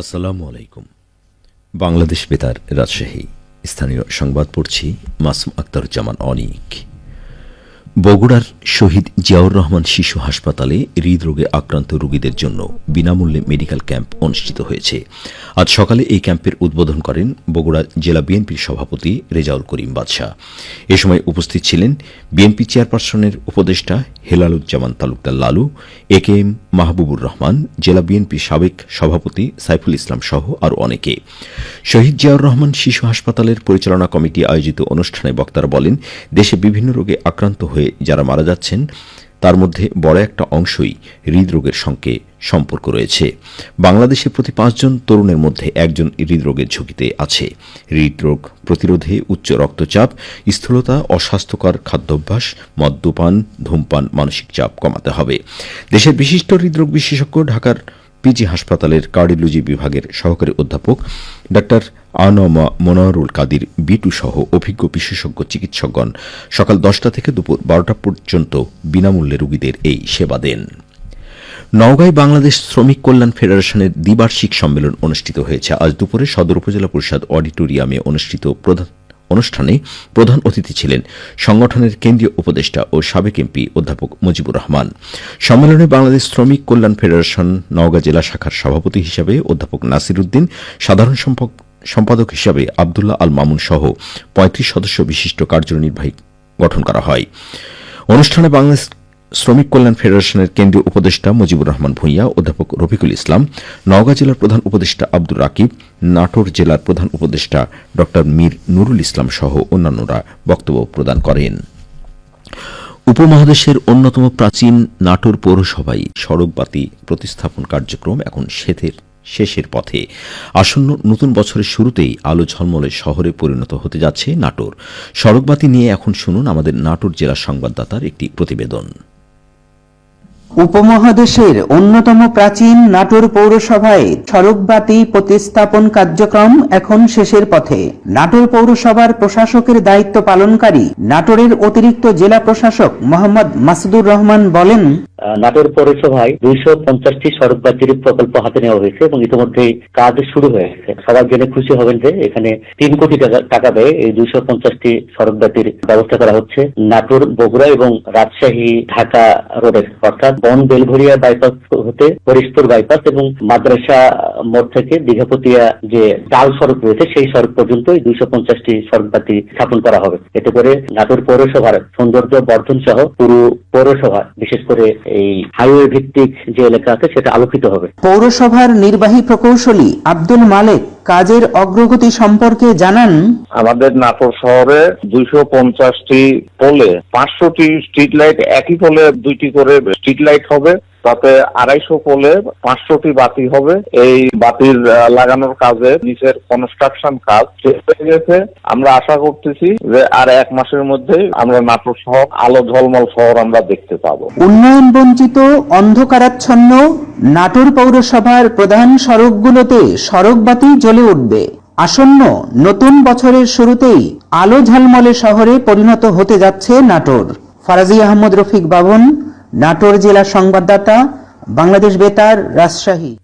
আসসালামু আলাইকুম। বাংলাদেশ বেতার রাজশাহী। স্থানীয় সংবাদ পড়ছি মাসুম আক্তারুজ্জামান অনিক। বগুড়ার শহীদ জিয়াউর রহমান শিশু হাসপাতালে হৃদরোগে আক্রান্ত রোগীদের জন্য বিনামূল্যে মেডিকেল ক্যাম্প অনুষ্ঠিত হয়েছে। আজ সকালে এই ক্যাম্পের উদ্বোধন করেন বগুড়া জেলা বিএনপির সভাপতি রেজাউল করিম বাদশাহ। এ সময় উপস্থিত ছিলেন বিএনপি চেয়ারপারসনের উপদেষ্টা Helaluzzaman Talukdar Lalu, A K M Mahbubur Rahman, জেলা বিএনপি সাবেক সভাপতি সাইফুল ইসলাম সহ আরও অনেকে। শহীদ জিয়াউর রহমান শিশু হাসপাতালের পরিচালনা কমিটি আয়োজিত অনুষ্ঠানে বক্তারা বলেন, দেশে বিভিন্ন রোগে আক্রান্ত হয়ে যারা মারা যাচ্ছেন তার মধ্যে বড় একটা অংশই হৃদরোগের সঙ্গে সম্পর্ক রয়েছে। বাংলাদেশে প্রতি পাঁচজন তরুণের মধ্যে একজন হৃদরোগের ঝুঁকিতে আছে। হৃদরোগ প্রতিরোধে উচ্চ রক্তচাপ, স্থূলতা, অস্বাস্থ্যকর খাদ্যাভ্যাস, মদ্যপান, ধূমপান, মানসিক চাপ কমাতে হবে। দেশের বিশিষ্ট হৃদরোগ বিশেষজ্ঞ ঢাকার পিজি হাসপাতালের কার্ডিওলজি বিভাগের সহকারী অধ্যাপক ডাক্তার আনমা মনোয়ারুল কাদির বিটু সহ অভিজ্ঞ বিশেষজ্ঞ চিকিৎসকগণ সকাল দশটা থেকে দুপুর বারোটা পর্যন্ত বিনামূল্যে রোগীদের এই সেবা দেন। নওগাঁয় বাংলাদেশ শ্রমিক কল্যাণ ফেডারেশনের দ্বিবার্ষিক সম্মেলন অনুষ্ঠিত হয়েছে। আজ দুপুরে সদর উপজেলা পরিষদ অডিটোরিয়ামে অনুষ্ঠিত প্রধান অনুষ্ঠানে প্রধান অতিথি ছিলেন সংগঠনের কেন্দ্রীয় উপদেষ্টা ও সাবেক এমপি অধ্যাপক মুজিবুর রহমান। সম্মেলনে বাংলাদেশ শ্রমিক কল্যাণ ফেডারেশন নওগাঁ জেলা শাখার সভাপতি হিসাবে অধ্যাপক নাসির উদ্দিন, সাধারণ সম্পাদক হিসাবে আবদুল্লাহ আল মামুন সহ পঁয়ত্রিশ সদস্য বিশিষ্ট কার্যনির্বাহী গঠন করা হয়। অনুষ্ঠানে বাংলাদেশ শ্রমিক কল্যাণ ফেডারেশনের কেন্দ্রীয় উপদেষ্টা মুজিবুর রহমান ভূঁইয়া, অধ্যাপক রফিকুল ইসলাম, নওগাঁ জেলার প্রধান উপদেষ্টা আব্দুর রাকিব, নাটোর জেলার প্রধান উপদেষ্টা ড মীর নুরুল ইসলাম সহ অন্যান্যরা বক্তব্য প্রদান করেন। উপমহাদেশের অন্যতম প্রাচীন নাটোর পৌরসভায় সড়কবাতি প্রতিস্থাপন কার্যক্রম এখন শেষের শেষের পথে। আসন্ন নতুন বছরের শুরুতেই আলো ঝলমলে শহরে পরিণত হতে যাচ্ছে নাটোর। সড়কবাতি নিয়ে এখন শুনুন আমাদের নাটোর জেলা সংবাদদাতার একটি প্রতিবেদন। উপমহাদেশের অন্যতম প্রাচীন নাটোর পৌরসভায় সড়কবাতি প্রতিস্থাপন কার্যক্রম এখন শেষের পথে। নাটোর পৌরসভার প্রশাসকের দায়িত্ব পালনকারী নাটোরের অতিরিক্ত জেলা প্রশাসক মোহাম্মদ মাসুদুর রহমান বলেন নাটোর পৌরসভায় দুইশো পঞ্চাশটি সড়ক বাতির প্রকল্প হাতে নেওয়া হয়েছে এবং ইতিমধ্যে কাজ শুরু হয়েছে সবার জেনে খুশি হবেন যে এখানে তিন কোটি টাকা ব্যয়ে এই দুইশো পঞ্চাশটি সড়ক বাতির ব্যবস্থা করা হচ্ছে। নাটোর, বগুড়া এবং রাজশাহী, ঢাকা রোডের, অর্থাৎ বন বেলঘরিয়া বাইপাস হতে হরিশপুর বাইপাস এবং মাদ্রাসা মোড় থেকে দীঘাপতিয়া যে ডাল সড়ক রয়েছে, সেই সড়ক পর্যন্ত এই দুইশো পঞ্চাশটি সড়ক বাতি স্থাপন করা হবে। এতে করে নাটোর পৌরসভার সৌন্দর্য বর্ধন সহ পুরো পৌরসভা, বিশেষ করে এই হাইওয়ে ভিত্তিক যে এলাকা আছে সেটা আলোকিত হবে। পৌরসভার নির্বাহী প্রকৌশলী আব্দুল মালেক কাজের অগ্রগতি সম্পর্কে জানান। আমাদের নাটোর শহরে দুইশো পঞ্চাশটি পোলে পাঁচশোটি স্ট্রিট লাইট একই পোলে দুইটি করে স্ট্রিট লাইট হবে। তাতে আড়াইশো পোলে পাঁচশোটি বাতি হবে। এই বাতির লাগানোর কাজে নিচের কনস্ট্রাকশন কাজ শেষ হয়ে গেছে। আমরা আশা করতেছি যে আর এক মাসের মধ্যে আমরা নাটোর শহর আলো ঝলমল শহর আমরা দেখতে পাবো। উন্নয়ন বঞ্চিত অন্ধকারাচ্ছন্ন নাটোর পৌরসভার প্রধান সড়কগুলোতে সড়কবাতি জ্বলে উঠবে। আসন্ন নতুন বছরের শুরুতেই আলো ঝলমলে শহরে পরিণত হতে যাচ্ছে নাটোর। ফারাজি আহমদ রফিক বাবন, নাটোর জেলা সংবাদদাতা, বাংলাদেশ বেতার, রাজশাহী।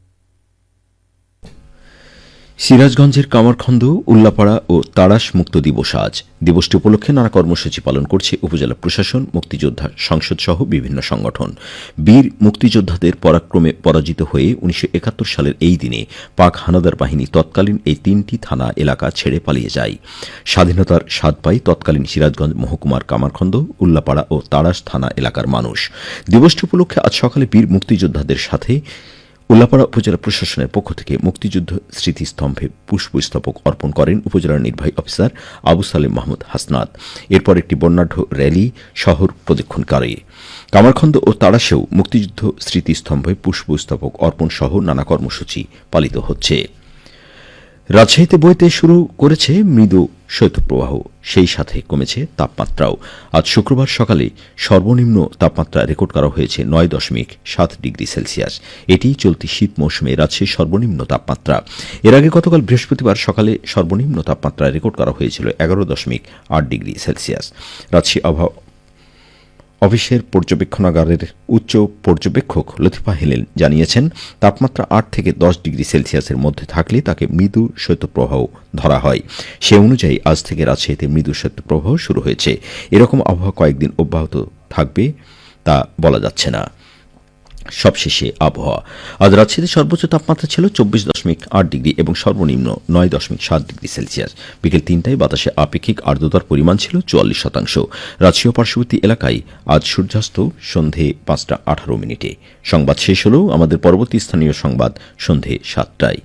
সিরাজগঞ্জের কামারখন্দ উল্লাপাড়া ও তাড়াশ মুক্ত দিবস আজ। দিবসটি উপলক্ষে নানা কর্মসূচি পালন করছে উপজেলা প্রশাসন, মুক্তিযোদ্ধা সংসদ সহ বিভিন্ন সংগঠন। বীর মুক্তিযোদ্ধাদের পরাক্রমে পরাজিত হয়ে উনিশশো একাত্তর সালের এই দিনে পাক হানাদার বাহিনী তৎকালীন এই তিনটি থানা এলাকা ছেড়ে পালিয়ে যায়। স্বাধীনতার স্বাদ পায় তৎকালীন সিরাজগঞ্জ মহকুমার কামারখন্দ উল্লাপাড়া ও তাড়াশ থানা এলাকার মানুষ। দিবসটি উপলক্ষে আজ সকালে বীর মুক্তিযোদ্ধাদের সাথে উল্লাপাড়া উপজেলা প্রশাসনের পক্ষ থেকে মুক্তিযুদ্ধ স্মৃতিস্তম্ভে পুষ্পস্তবক অর্পণ করেন উপজেলার নির্বাহী অফিসার আবু সালেম মাহমুদ হাসনাত। এরপর একটি বর্ণাঢ্য র্যালি শহর প্রদক্ষিণ করে কামারখন্দ ও তাড়াশেও মুক্তিযুদ্ধ স্মৃতিস্তম্ভে পুষ্পস্তবক অর্পণ সহ নানা কর্মসূচি পালিত হচ্ছে। রাজশাহীতে বইতে শুরু করেছে মৃদু শৈত্যপ্রবাহ। সেই সাথে কমেছে তাপমাত্রাও। আজ শুক্রবার সকালে সর্বনিম্ন তাপমাত্রা রেকর্ড করা হয়েছে নয় দশমিক সাত ডিগ্রি সেলসিয়াস। এটি চলতি শীত মৌসুমে রাজশাহীর সর্বনিম্ন তাপমাত্রা। এর আগে গতকাল বৃহস্পতিবার সকালে সর্বনিম্ন তাপমাত্রা রেকর্ড করা হয়েছিল এগারো দশমিক আট ডিগ্রি সেলসিয়াস। রাজশাহী আবহাওয়া অফিসের পর্যবেক্ষণাগারের উচ্চ পর্যবেক্ষক লতিফা হেলেন জানিয়েছেন, তাপমাত্রা আট থেকে দশ ডিগ্রি সেলসিয়াসের মধ্যে থাকলে তাকে মৃদু শৈত্যপ্রবাহ ধরা হয়। সে অনুযায়ী আজ থেকে রাজশাহীতে মৃদু শৈত্যপ্রবাহ শুরু হয়েছে। এরকম আবহাওয়া কয়েকদিন অব্যাহত থাকবে তা বলা যাচ্ছে না। সবশেষে আবহাওয়া। আজ রাজশাহীতে সর্বোচ্চ তাপমাত্রা ছিল চব্বিশ দশমিক আট ডিগ্রি এবং সর্বনিম্ন নয় দশমিক সাত ডিগ্রি সেলসিয়াস। বিকেল তিনটায় বাতাসে আপেক্ষিক আর্দ্রতার পরিমাণ ছিল চুয়াল্লিশ শতাংশ। রাজশাহী পার্শ্ববর্তী এলাকায় আজ সূর্যাস্ত সন্ধে পাঁচটা আঠারো মিনিটে। সংবাদ শেষ হলেও আমাদের পরবর্তী স্থানীয় সংবাদ সন্ধে সাতটায়।